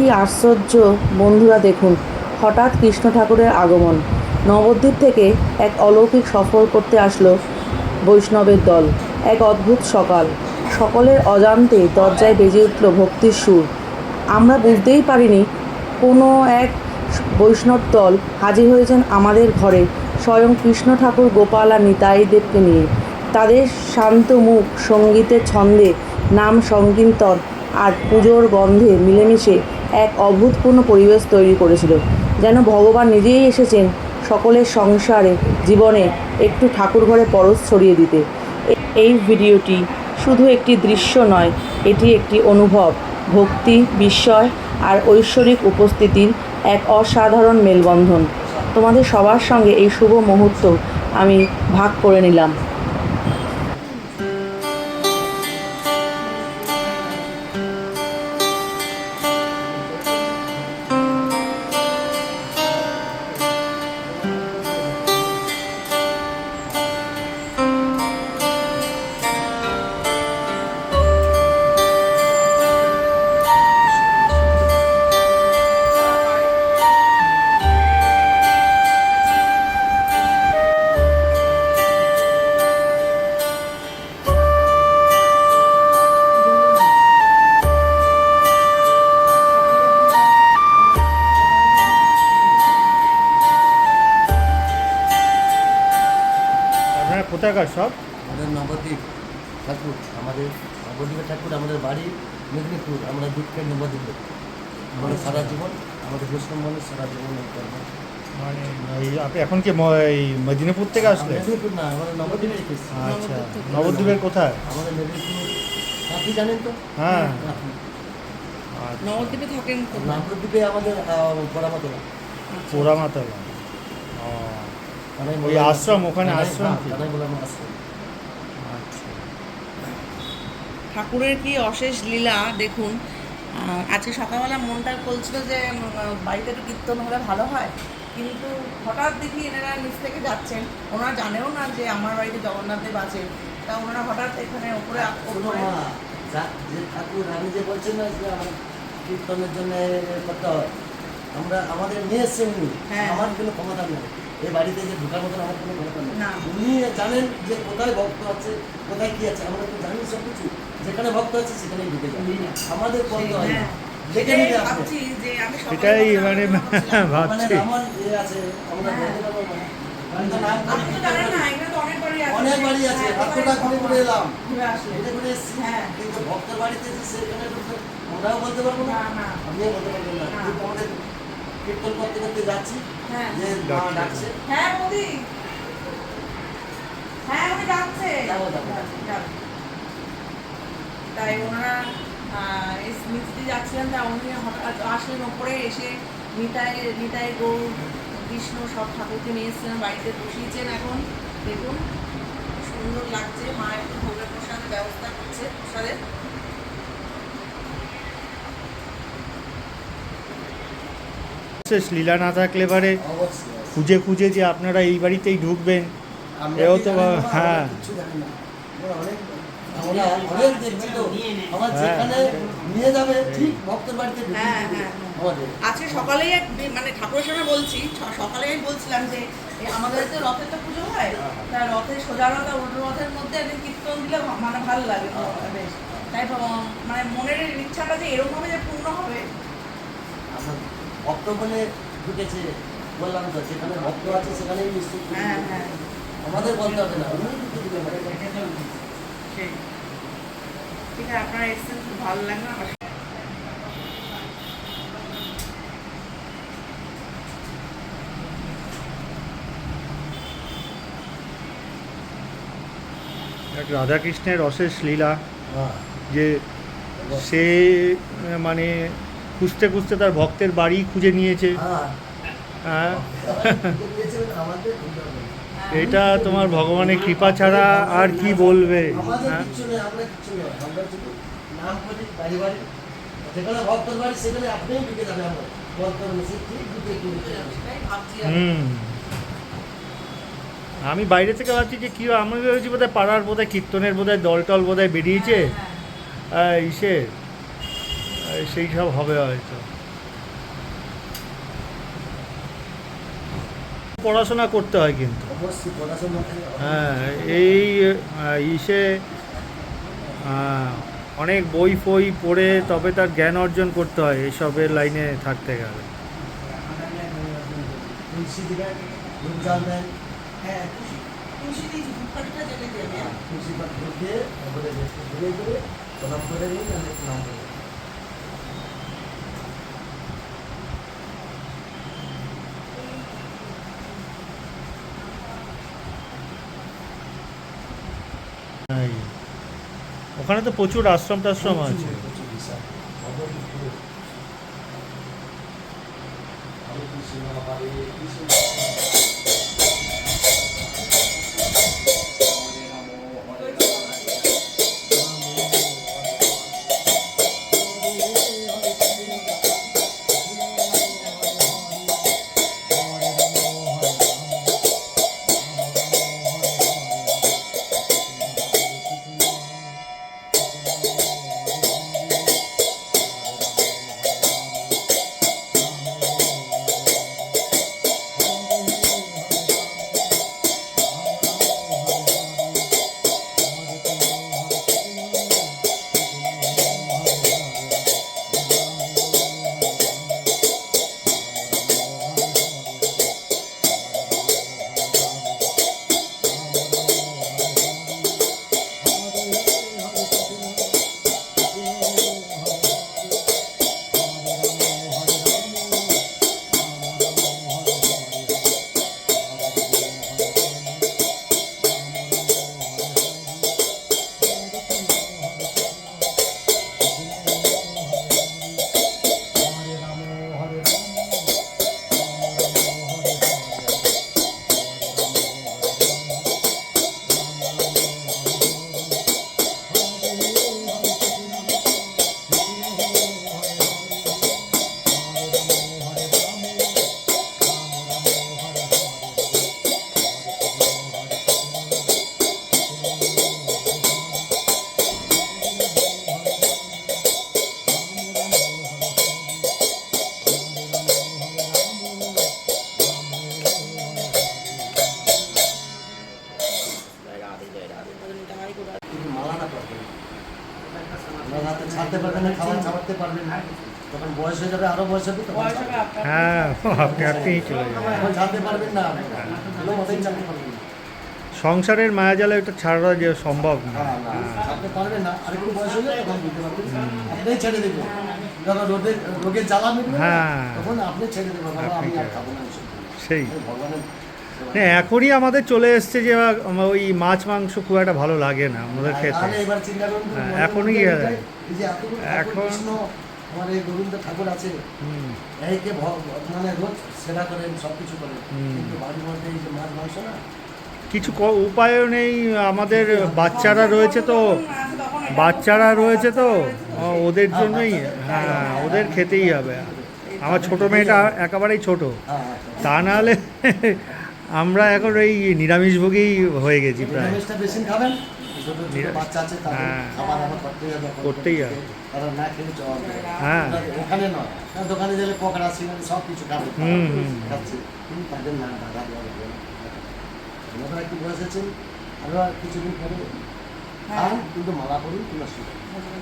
কি আশ্চর্য! বন্ধুরা, দেখুন, হঠাৎ কৃষ্ণ ঠাকুরের আগমন। নবদ্বীপ থেকে এক অলৌকিক সফর করতে আসলো বৈষ্ণবের দল। এক অদ্ভুত সকাল। সকলের অজান্তে দরজায় বেজে উঠল ভক্তির সুর। আমরা বুঝতেই পারিনি কোনো এক বৈষ্ণব দল হাজির হয়েছেন আমাদের ঘরে। স্বয়ং কৃষ্ণ ঠাকুর, গোপাল আর নিতাই দেবকে নিয়ে। তাদের শান্ত মুখ, সঙ্গীতের ছন্দে নাম সংকীর্তন আর পুজোর গন্ধে মিলেমিশে এক অভূতপূর্ণ পরিবেশ তৈরি করেছিল, যেন ভগবান নিজেই এসেছেন সকলের সংসারে, জীবনে একটু ঠাকুর ঘরে পরশ ছড়িয়ে দিতে। এই ভিডিওটি শুধু একটি দৃশ্য নয়, এটি একটি অনুভব, ভক্তি, বিস্ময় আর ঐশ্বরিক উপস্থিতির এক অসাধারণ মেলবন্ধন। তোমাদের সবার সঙ্গে এই শুভ মুহূর্ত আমি ভাগ করে নিলাম। কোথাকার সব? আমাদের নবদ্বীপ ঠাকুর আমাদের নবদ্বীপের ঠাকুর আমাদের বাড়ি মেদিনীপুর আমরা দীক্ষায় নবদ্বীপ আমরা সারা জীবন আমাদের বৈষ্ণব মানুষ সারা জীবন এই কর্ম। মানে আপনি এখন কি এই মেদিনীপুর থেকে আসলে মেদিনীপুর না আমাদের নবদ্বীপে আচ্ছা নবদ্বীপের কোথায়? আমাদের মেদিনীপুর আপনি জানেন তো? হ্যাঁ। আচ্ছা। নবদ্বীপে থাকেন নবদ্বীপে আমাদের পোড়ামাতলা। ও ওই আশ্রম, ওখানে আশ্রম বললাম আশ্রম। আচ্ছা। ঠাকুরের কি অশেষ লীলা? দেখুন আজকে সকালবেলা মনটা বলছিল যে বাড়িতে একটু কীর্তন হলে ভালো হয়। কিন্তু হঠাৎ দেখি এনারা নিচ থেকে যাচ্ছেন। ওনারা জানেও না যে আমার বাড়িতে জগন্নাথ দেব আছেন। তা ওনারা হঠাৎ এখানে যে ঠাকুর আমি যে বলছেন না যে আমার কীর্তনের জন্য করতে হয় আমরা আমাদের নিয়ে এসছেন হ্যাঁ। আমার কোনো ক্ষমতা নেই। এই বাড়িতে যে ঢোকার মতন আমার কোনো ক্ষমতা নেই। উনি জানেন যে কোথায় ভক্ত আছে কোথায় কি আছে আমরা তো জানি সব কিছু যেখানে ভক্ত আছে সেখানেই ঢুকে যাবে আমাদের বন্ধ হয় না হ্যাঁ। সেটাই আমি মানে মানে ভাবছি। আমার ইয়ে আছে আমরা হ্যাঁ। বলতে পারব না। অনেক বাড়ি আছে। অনেক হ্যাঁ, ঘুরে ঘুরে এলাম। ঘুরে ঘুরে ঘুরে হ্যাঁ। কিন্তু ভক্তের বাড়িতে যে সেখানে আমরাও বলতে পারব না। আমিও বলতে পারব না। না। কিন্তু আমাদের কীর্তন করতে করতে যাচ্ছি। হ্যাঁ। যে মা ডাকছে। ডাকছে। হ্যাঁ মোদি। হ্যাঁ উনি যাচ্ছে যাব। তাই ওনারা নিচে যাচ্ছিলেন তা উনি হঠাৎ আসলেন ওপরে এসে নিতাই নিতাই গৌর কৃষ্ণ সব ঠাকুরকে নিয়ে এসেছিলেন বাড়িতে বসিয়েছেন এখন। দেখুন সুন্দর লাগছে। মা একটু ভোগের প্রসাদের ব্যবস্থা করছে প্রসাদের শেষ লীলা না থাকলে অবশ্যই খুঁজে খুঁজে যে আপনারা এই বাড়িতেই ঢুকবেন। এও তো হ্যাঁ। আমার হ্যাঁ। হ্যাঁ, হ্যাঁ, আজকে সকালেই মানে ঠাকুরের সঙ্গে বলছি সকালে বলছিলাম যে আমাদের যে রথের তো পুজো হয়? তা রথের সোজা রথ আর উল্টো রথের মধ্যে একদিন কীর্তন দিলে মানে ভালো লাগে বেশ। তাই মানে মনের ইচ্ছাটা যে এরকম ভাবে যে পূর্ণ হবে? বলে ঢুকেছে বললাম তো যেখানে ভক্ত আছে সেখানেই হ্যাঁ। হ্যাঁ। আমাদের বলতে হবে না উনি ঢুকে ঠিক আছে আপনারা এসেছেন খুব ভালো লাগল রাধাকৃষ্ণের অশেষ লীলা হ্যাঁ। যে সে মানে খুঁজতে খুঁজতে তার ভক্তের বাড়ি খুঁজে নিয়েছে। হ্যাঁ। হ্যাঁ। এটা তোমার ভগবানের কৃপা ছাড়া আর কি বলবে? হ্যাঁ। হুম। আমি বাইরে থেকে ভাবছি যে কী আমি ভেবেছি বোধহয় পাড়ার বোধহয় কীর্তনের বোধহয় দল টল বোধহয় বেরিয়েছে। হ্যাঁ। আহ, ইসে। আহ, সেই সব হবে হয়তো। পড়াশোনা করতে হয় কিন্তু। হ্যাঁ। এই ইসে অনেক বই ফই পড়ে তবে তার জ্ঞান অর্জন করতে হয় এসবের লাইনে থাকতে গেলে। ওখানে তো প্রচুর আশ্রম টাশ্রম আছে। পারবেন না তখন বয়স হয়ে যাবে আরও বয়স হবে তখন। হ্যাঁ আপনি আপনিই চলে যাবেন। এখন ছাড়তে পারবেন না কোনো মতেই ছাড়তে পারবেন না। সংসারের মায়াজালে ওটা ছাড়া যে সম্ভব না। না, না, পারবেন না। আর একটু বয়স হলে তখন বুঝতে পারবেন। আপনি ছেড়ে দেবেন যখন রোদের রোগের জ্বালা মিটবে হ্যাঁ। তখন আপনি ছেড়ে দেবেন বাবা আমি আর খাব না সেই। ভগবানের এখনই আমাদের চলে এসছে যে ওই মাছ মাংস খুব একটা ভালো লাগে না আমাদের খেতে। তাহলে এবার চিন্তা করুন তো, হ্যাঁ, এখনই হ্যাঁ। যে এতগুলো এখন- কৃষ্ণ, আমার এই গোবিন্দ ঠাকুর আছে এইকে মানে রোজ সেবা করেন সব কিছু করেন কিন্তু বাড়ির মধ্যে এই যে মাছ মাংস না? কিছু উপায়ও নেই আমাদের বাচ্চারা রয়েছে তো। বাচ্চারা রয়েছে তো। ওদের জন্যই হ্যাঁ ওদের খেতেই হবে। আমার ছোট মেয়েটা একেবারেই ছোট। তা নাহলে আমরা এখন ওই নিরামিষভোগী হয়ে গেছি প্রায়। বাচ্চা আছে হ্যাঁ। খাবার আমার করতেই হবে। তারা না খেলে চলবে। না। হ্যাঁ। ওখানে নয়। না, দোকানে গেলে পকড়া সিঙ্গারি সব কিছু খাবে। খাচ্ছে। কিন্তু তাদের না বাধা দেওয়া যাবে না আপনারা বসেছেন আরও কিছুদিন পরে খান কিন্তু মালা পড়ুন কিংবা শুরু ভজনী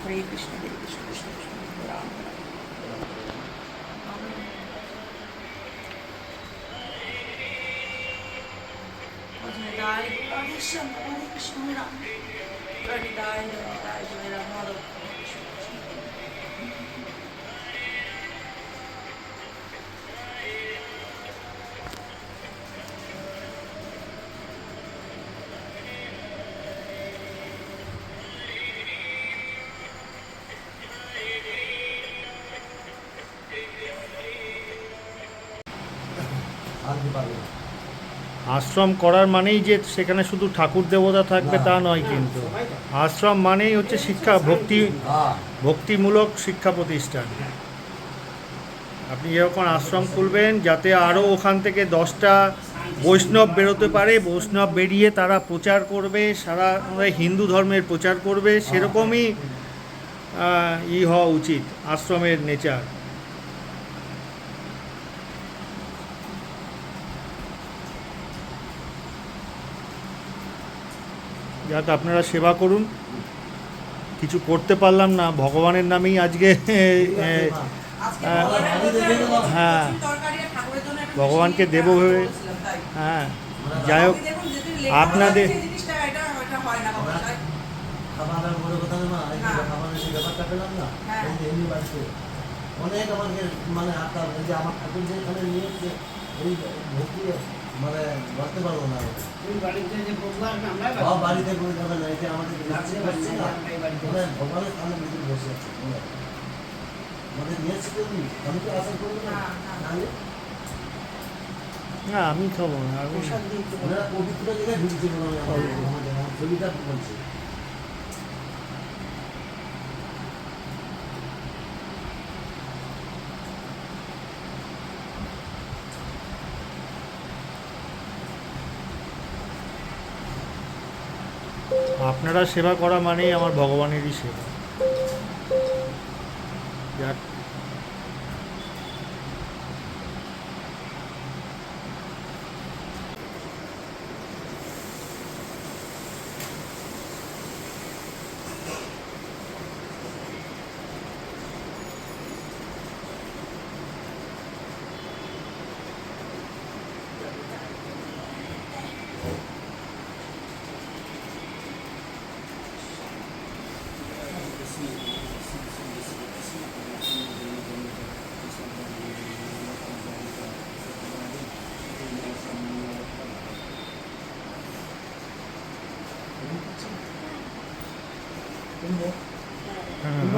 হরে কৃষ্ণ হরে কৃষ্ণ কৃষ্ণ কৃষ্ণ হরে রাম হরে রাম। ভজনী তাহাই গো রাধে শ্যাম, হরে কৃষ্ণ হরে রাম। ভজনী তাহাই আশ্রম করার মানেই যে সেখানে শুধু ঠাকুর দেবতা থাকবে তা নয় কিন্তু। আশ্রম মানেই হচ্ছে শিক্ষা ভক্তি হ্যাঁ। ভক্তিমূলক শিক্ষা প্রতিষ্ঠান। আপনি যখন আশ্রম খুলবেন যাতে আরও ওখান থেকে দশটা বৈষ্ণব বেরোতে পারে বৈষ্ণব বেরিয়ে তারা প্রচার করবে সারা হিন্দু ধর্মের প্রচার করবে সেরকমই ই হওয়া উচিত আশ্রমের নেচার। যাক আপনারা সেবা করুন কিছু করতে পারলাম না, ভগবানের নামেই আজকে হ্যাঁ। ভগবানকে দেব ভেবে হ্যাঁ যাই হোক, আপনাদের- অনেক আমাকে মানে আপনার যে আমার ঠাকুর যে এখানে নিয়ে এই ভক্তি মানে বলতে পারব না বাড়িতে করে যাবে না এটা আমাদের মানে ভগবানের সামনে নিজে বসে আছে মানে নিয়েছি তুমি? আমি তো আশা করব না। না আমি খাব না। পবিত্র জায়গায় ঢুকছে মনে হয় ছবিটা বলছে। আপনারা সেবা করা মানেই আমার ভগবানেরই সেবা। Mm-hmm.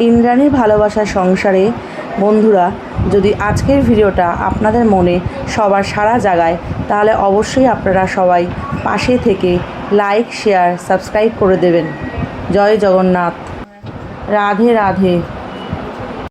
ইন্দ্রাণীর ভালোবাসার সংসারে, বন্ধুরা, যদি আজকের ভিডিওটা আপনাদের মনে সবার সারা জাগায়, তাহলে অবশ্যই আপনারা সবাই পাশে থেকে লাইক শেয়ার সাবস্ক্রাইব করে দেবেন। জয় জগন্নাথ। রাধে রাধে।